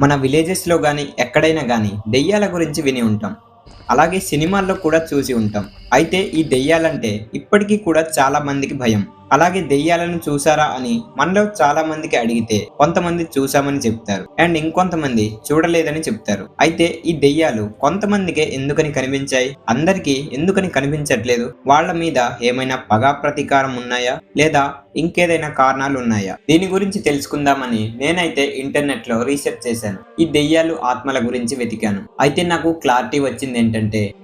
మన విలేజెస్లో కానీ ఎక్కడైనా కానీ దెయ్యాల గురించి విని ఉంటాం. అలాగే సినిమాల్లో కూడా చూసి ఉంటాం. అయితే ఈ దెయ్యాలంటే ఇప్పటికీ కూడా చాలా మందికి భయం. అలాగే దెయ్యాలను చూసారా అని మనలో చాలా మందికి అడిగితే కొంతమంది చూసామని చెప్తారు. అండ్ ఇంకొంతమంది చూడలేదని చెప్తారు. అయితే ఈ దెయ్యాలు కొంతమందికే ఎందుకని కనిపించాయి? అందరికీ ఎందుకని కనిపించట్లేదు? వాళ్ళ మీద ఏమైనా పగా ప్రతీకారం ఉన్నాయా? లేదా ఇంకేదైనా కారణాలు ఉన్నాయా? దీని గురించి తెలుసుకుందామని నేనైతే ఇంటర్నెట్లో రీసెర్చ్ చేశాను. ఈ దెయ్యాలు ఆత్మల గురించి వెతికాను. అయితే నాకు క్లారిటీ వచ్చింది ఏంటంటే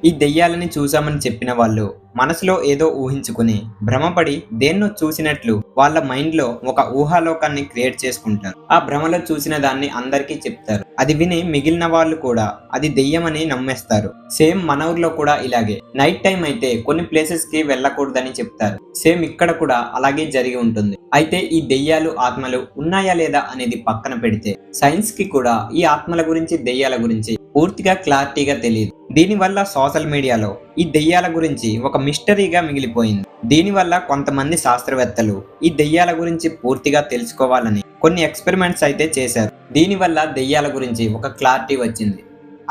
ఈ దెయ్యాలని చూశామని చెప్పిన వాళ్ళు మనసులో ఏదో ఊహించుకుని భ్రమపడి దేన్నో చూసినట్లు వాళ్ళ మైండ్లో ఒక ఊహాలోకాన్ని క్రియేట్ చేసుకుంటారు. ఆ భ్రమలో చూసిన దాన్ని అందరికీ చెప్తారు. అది విని మిగిలిన వాళ్ళు కూడా అది దెయ్యమని నమ్మేస్తారు. సేమ్ మన ఊర్లో కూడా ఇలాగే. నైట్ టైం అయితే కొన్ని ప్లేసెస్కి వెళ్ళకూడదని చెప్తారు. సేమ్ ఇక్కడ కూడా అలాగే జరిగి ఉంటుంది. అయితే ఈ దెయ్యాలు ఆత్మలు ఉన్నాయా లేదా అనేది పక్కన పెడితే సైన్స్కి కూడా ఈ ఆత్మల గురించి దెయ్యాల గురించి పూర్తిగా క్లారిటీగా తెలియదు దీనివల్ల సోషల్ మీడియాలో ఈ దెయ్యాల గురించి ఒక మిస్టరీగా మిగిలిపోయింది. దీనివల్ల కొంతమంది శాస్త్రవేత్తలు ఈ దెయ్యాల గురించి పూర్తిగా తెలుసుకోవాలని కొన్ని ఎక్స్పెరిమెంట్స్ అయితే చేశారు. దీనివల్ల దెయ్యాల గురించి ఒక క్లారిటీ వచ్చింది.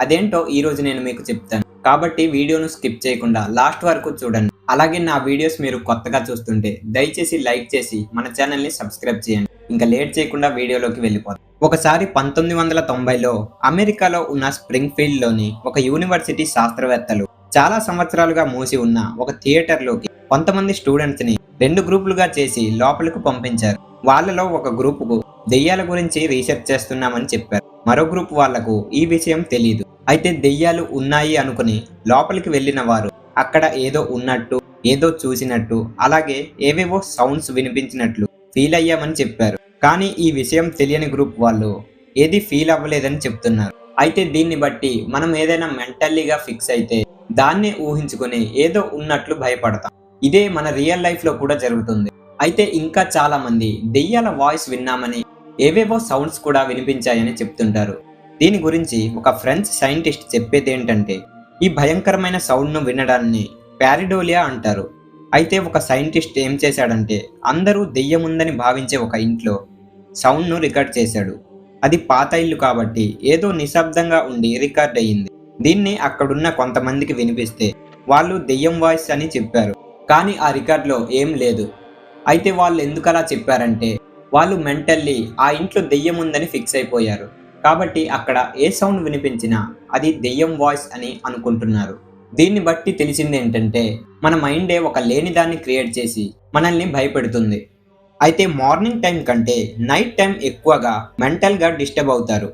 అదేంటో ఈ రోజు నేను మీకు చెప్తాను. కాబట్టి వీడియోను స్కిప్ చేయకుండా లాస్ట్ వరకు చూడండి. అలాగే నా వీడియోస్ మీరు కొత్తగా చూస్తుంటే దయచేసి లైక్ చేసి మన ఛానల్ని సబ్స్క్రైబ్ చేయండి. ఇంకా లేట్ చేయకుండా వీడియోలోకి వెళ్ళిపోతాం ఒకసారి పంతొమ్మిది వందల తొంభైలో అమెరికాలో ఉన్న స్ప్రింగ్ ఒక యూనివర్సిటీ శాస్త్రవేత్తలు చాలా సంవత్సరాలుగా మూసి ఉన్న ఒక థియేటర్లోకి కొంతమంది స్టూడెంట్స్ని రెండు గ్రూపులుగా చేసి లోపలికి పంపించారు. వాళ్ళలో ఒక గ్రూపుకు దెయ్యాల గురించి రీసెర్చ్ చేస్తున్నామని చెప్పారు. మరో గ్రూప్ వాళ్ళకు ఈ విషయం తెలియదు అయితే దెయ్యాలు ఉన్నాయి అనుకుని లోపలికి వెళ్ళిన వారు అక్కడ ఏదో ఉన్నట్టు ఏదో చూసినట్టు అలాగే ఏవేవో సౌండ్స్ వినిపించినట్లు ఫీల్ అయ్యామని చెప్పారు. కానీ ఈ విషయం తెలియని గ్రూప్ వాళ్ళు ఏది ఫీల్ అవ్వలేదని చెప్తున్నారు. అయితే దీన్ని బట్టి మనం ఏదైనా మెంటల్లీగా ఫిక్స్ అయితే దాన్నే ఊహించుకుని ఏదో ఉన్నట్లు భయపడతాం. ఇదే మన రియల్ లైఫ్లో కూడా జరుగుతుంది. అయితే ఇంకా చాలా మంది దెయ్యాల వాయిస్ విన్నామని ఏవేవో సౌండ్స్ కూడా వినిపించాయని చెప్తుంటారు. దీని గురించి ఒక ఫ్రెంచ్ సైంటిస్ట్ చెప్పేది ఏంటంటే ఈ భయంకరమైన సౌండ్ను వినడాన్ని ప్యారిడోలియా అంటారు. అయితే ఒక సైంటిస్ట్ ఏం చేశాడంటే అందరూ దెయ్యముందని భావించే ఒక ఇంట్లో సౌండ్ను రికార్డ్ చేశాడు. అది పాత ఇల్లు కాబట్టి ఏదో నిశ్శబ్దంగా ఉండి రికార్డ్ అయ్యింది. దీన్ని అక్కడున్న కొంతమందికి వినిపిస్తే వాళ్ళు దెయ్యం వాయిస్ అని చెప్పారు. కానీ ఆ రికార్డులో ఏం లేదు. అయితే వాళ్ళు ఎందుకు అలా చెప్పారంటే వాళ్ళు మెంటల్లీ ఆ ఇంట్లో దెయ్యం ఉందని ఫిక్స్ అయిపోయారు. కాబట్టి అక్కడ ఏ సౌండ్ వినిపించినా అది దెయ్యం వాయిస్ అని అనుకుంటున్నారు. దీన్ని బట్టి తెలిసింది ఏంటంటే మన మైండే ఒక లేనిదాన్ని క్రియేట్ చేసి మనల్ని భయపెడుతుంది. అయితే మార్నింగ్ టైం కంటే నైట్ టైం ఎక్కువగా మెంటల్గా డిస్టర్బ్ అవుతారు.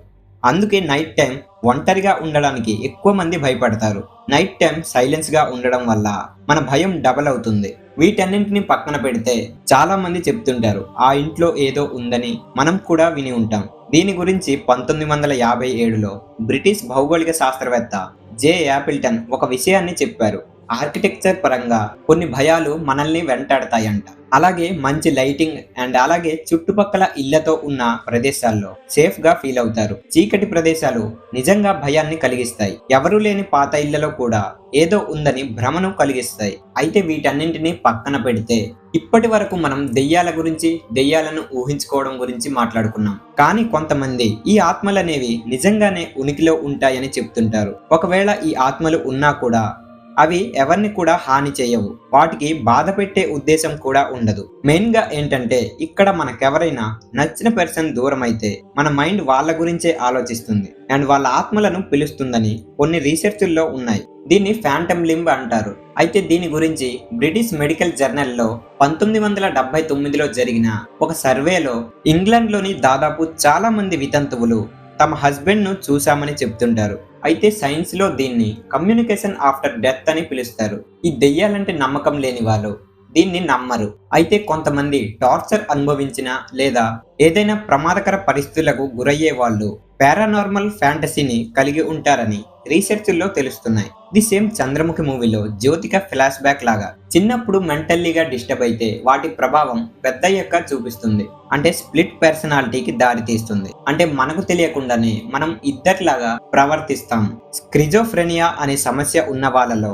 అందుకే నైట్ టైం ఒంటరిగా ఉండడానికి ఎక్కువ మంది భయపడతారు. నైట్ టైం సైలెన్స్గా ఉండడం వల్ల మన భయం డబల్ అవుతుంది. వీటన్నింటిని పక్కన పెడితే చాలా మంది చెప్తుంటారు ఆ ఇంట్లో ఏదో ఉందని మనం కూడా విని ఉంటాం. దీని గురించి పంతొమ్మిది వందల యాభై ఏడులో బ్రిటిష్ భౌగోళిక శాస్త్రవేత్త జే యాపిల్టన్ ఒక విషయాన్ని చెప్పారు. ఆర్కిటెక్చర్ పరంగా కొన్ని భయాలు మనల్ని వెంటాడతాయంట. అలాగే మంచి లైటింగ్ అండ్ అలాగే చుట్టుపక్కల ఇళ్ళతో ఉన్న ప్రదేశాల్లో సేఫ్గా ఫీల్ అవుతారు. చీకటి ప్రదేశాలు నిజంగా భయాన్ని కలిగిస్తాయి. ఎవరూ లేని పాత ఇళ్ళలో కూడా ఏదో ఉందని భ్రమను కలిగిస్తాయి. అయితే వీటన్నింటినీ పక్కన పెడితే ఇప్పటి వరకు మనం దెయ్యాల గురించి దెయ్యాలను ఊహించుకోవడం గురించి మాట్లాడుకున్నాం. కానీ కొంతమంది ఈ ఆత్మలు అనేవి నిజంగానే ఉనికిలో ఉంటాయని చెప్తుంటారు. ఒకవేళ ఈ ఆత్మలు ఉన్నా కూడా అవి ఎవరిని కూడా హాని చేయవు. వాటికి బాధ పెట్టే ఉద్దేశం కూడా ఉండదు. మెయిన్గా ఏంటంటే ఇక్కడ మనకెవరైనా నచ్చిన పర్సన్ దూరం అయితే మన మైండ్ వాళ్ళ గురించే ఆలోచిస్తుంది. అండ్ వాళ్ళ ఆత్మలను పిలుస్తుందని కొన్ని రీసెర్చ్ల్లో ఉన్నాయి. దీన్ని ఫ్యాంటమ్ లింబ్ అంటారు. అయితే దీని గురించి బ్రిటిష్ మెడికల్ జర్నల్లో పంతొమ్మిది వందల డెబ్బై తొమ్మిదిలో జరిగిన ఒక సర్వేలో ఇంగ్లాండ్లోని దాదాపు చాలా మంది వితంతువులు తమ హస్బెండ్ను చూశామని చెప్తుంటారు. అయితే సైన్స్లో దీన్ని కమ్యూనికేషన్ ఆఫ్టర్ డెత్ అని పిలుస్తారు. ఈ దెయ్యాలంటే నమ్మకం లేని వాళ్ళు. దీన్ని నమ్మరు. అయితే కొంతమంది టార్చర్ అనుభవించిన లేదా ఏదైనా ప్రమాదకర పరిస్థితులకు గురయ్యే వాళ్ళు పారానార్మల్ ఫ్యాంటసీని కలిగి ఉంటారని రీసెర్చ్ల్లో తెలుస్తున్నాయి. ది సేమ్ చంద్రముఖి మూవీలో జ్యోతిక ఫ్లాష్ బ్యాక్ లాగా చిన్నప్పుడు మెంటల్లీగా డిస్టర్బ్ అయితే వాటి ప్రభావం పెద్దయ్యాక చూపిస్తుంది. అంటే స్ప్లిట్ పర్సనాలిటీకి దారి తీస్తుంది. అంటే మనకు తెలియకుండానే మనం ఇద్దరిలాగా ప్రవర్తిస్తాం. స్క్రిజోఫ్రెనియా అనే సమస్య ఉన్న వాళ్ళలో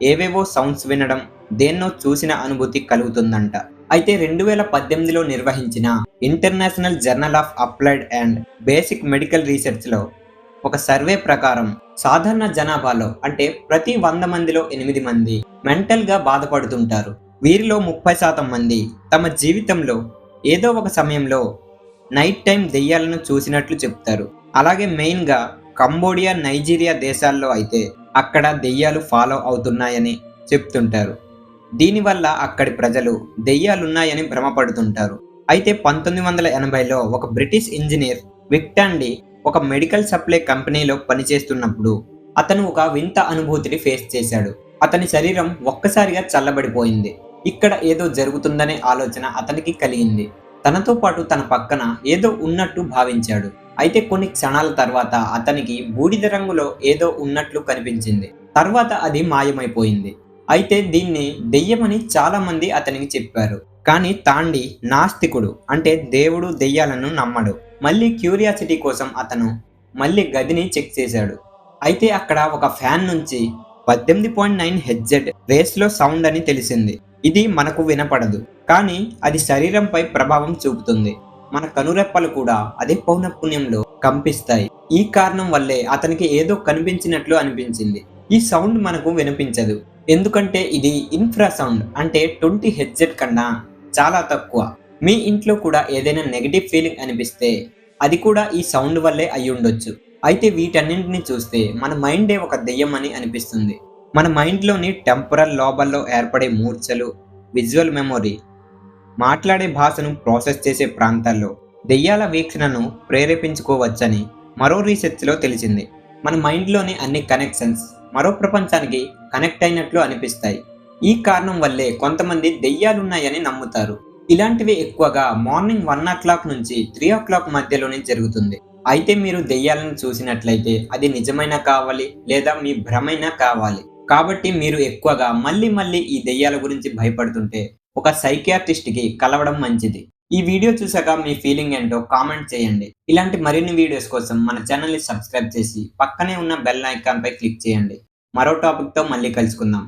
ఏవేవో సౌండ్స్ వినడం దేన్నో చూసిన అనుభూతి కలుగుతుందంట. అయితే రెండు వేల పద్దెనిమిదిలో నిర్వహించిన international journal of applied and basic medical రీసెర్చ్లో ఒక సర్వే ప్రకారం సాధారణ జనాభాలో అంటే ప్రతి వంద మందిలో ఎనిమిది మంది మెంటల్గా బాధపడుతుంటారు. వీరిలో ముప్పై శాతం మంది తమ జీవితంలో ఏదో ఒక సమయంలో నైట్ టైం దెయ్యాలను చూసినట్లు చెప్తారు. అలాగే మెయిన్గా కంబోడియా నైజీరియా దేశాల్లో అయితే అక్కడ దెయ్యాలు ఫాలో అవుతున్నాయని చెప్తుంటారు. దీనివల్ల అక్కడి ప్రజలు దెయ్యాలున్నాయని భ్రమపడుతుంటారు. అయితే పంతొమ్మిది వందల ఎనభైలో ఒక బ్రిటిష్ ఇంజనీర్ విక్టాండి ఒక మెడికల్ సప్లై కంపెనీలో పనిచేస్తున్నప్పుడు అతను ఒక వింత అనుభూతిని ఫేస్ చేశాడు. అతని శరీరం ఒక్కసారిగా చల్లబడిపోయింది. ఇక్కడ ఏదో జరుగుతుందనే ఆలోచన అతనికి కలిగింది. తనతో పాటు తన పక్కన ఏదో ఉన్నట్టు భావించాడు. అయితే కొన్ని క్షణాల తర్వాత అతనికి బూడిద రంగులో ఏదో ఉన్నట్లు కనిపించింది. తర్వాత అది మాయమైపోయింది. అయితే దీన్ని దెయ్యమని చాలా మంది అతనికి చెప్పారు. కానీ తాండి నాస్తికుడు అంటే దేవుడు దెయ్యాలను నమ్మడు. మళ్ళీ క్యూరియాసిటీ కోసం అతను మళ్ళీ గదిని చెక్ చేశాడు. అయితే అక్కడ ఒక ఫ్యాన్ నుంచి పద్దెనిమిది పాయింట్ నైన్ హెడ్జెడ్ రేస్లో సౌండ్ అని తెలిసింది. ఇది మనకు వినపడదు. కానీ అది శరీరంపై ప్రభావం చూపుతుంది. మన కనురెప్పలు కూడా అదే పౌనఃపుణ్యంలో కంపిస్తాయి. ఈ కారణం వల్లే అతనికి ఏదో కనిపించినట్లు అనిపించింది. ఈ సౌండ్ మనకు వినిపించదు. ఎందుకంటే ఇది ఇన్ఫ్రా సౌండ్ అంటే ట్వంటీ హెడ్జెట్ కన్నా చాలా తక్కువ. మీ ఇంట్లో కూడా ఏదైనా నెగిటివ్ ఫీలింగ్ అనిపిస్తే అది కూడా ఈ సౌండ్ వల్లే అయి ఉండొచ్చు. అయితే వీటన్నింటిని చూస్తే మన మైండే ఒక దెయ్యం అని అనిపిస్తుంది. మన మైండ్లోని టెంపరల్ లోబల్లో ఏర్పడే మూర్ఛలు విజువల్ మెమొరీ మాట్లాడే భాషను ప్రాసెస్ చేసే ప్రాంతాల్లో దెయ్యాల వీక్షణను ప్రేరేపించుకోవచ్చని మరో రీసెర్చ్లో తెలిసింది. మన మైండ్లోని అన్ని కనెక్షన్స్ మరో ప్రపంచానికి కనెక్ట్ అయినట్లు అనిపిస్తాయి. ఈ కారణం వల్లే కొంతమంది దెయ్యాలున్నాయని నమ్ముతారు. ఇలాంటివి ఎక్కువగా మార్నింగ్ వన్ ఓ క్లాక్ నుంచి త్రీ ఓ క్లాక్ మధ్యలోనే జరుగుతుంది. అయితే మీరు దెయ్యాలను చూసినట్లయితే అది నిజమైనా కావాలి లేదా మీ భ్రమైనా కావాలి. కాబట్టి మీరు ఎక్కువగా మళ్ళీ మళ్ళీ ఈ దెయ్యాల గురించి భయపడుతుంటే ఒక సైకియాట్రిస్ట్కి కలవడం మంచిది. ఈ వీడియో చూసాక మీ ఫీలింగ్ ఏంటో కామెంట్ చేయండి. ఇలాంటి మరిన్ని వీడియోస్ కోసం మన ఛానల్ని సబ్స్క్రైబ్ చేసి పక్కనే ఉన్న బెల్ ఐకాన్పై క్లిక్ చేయండి. మరో టాపిక్తో మళ్ళీ కలుసుకుందాం.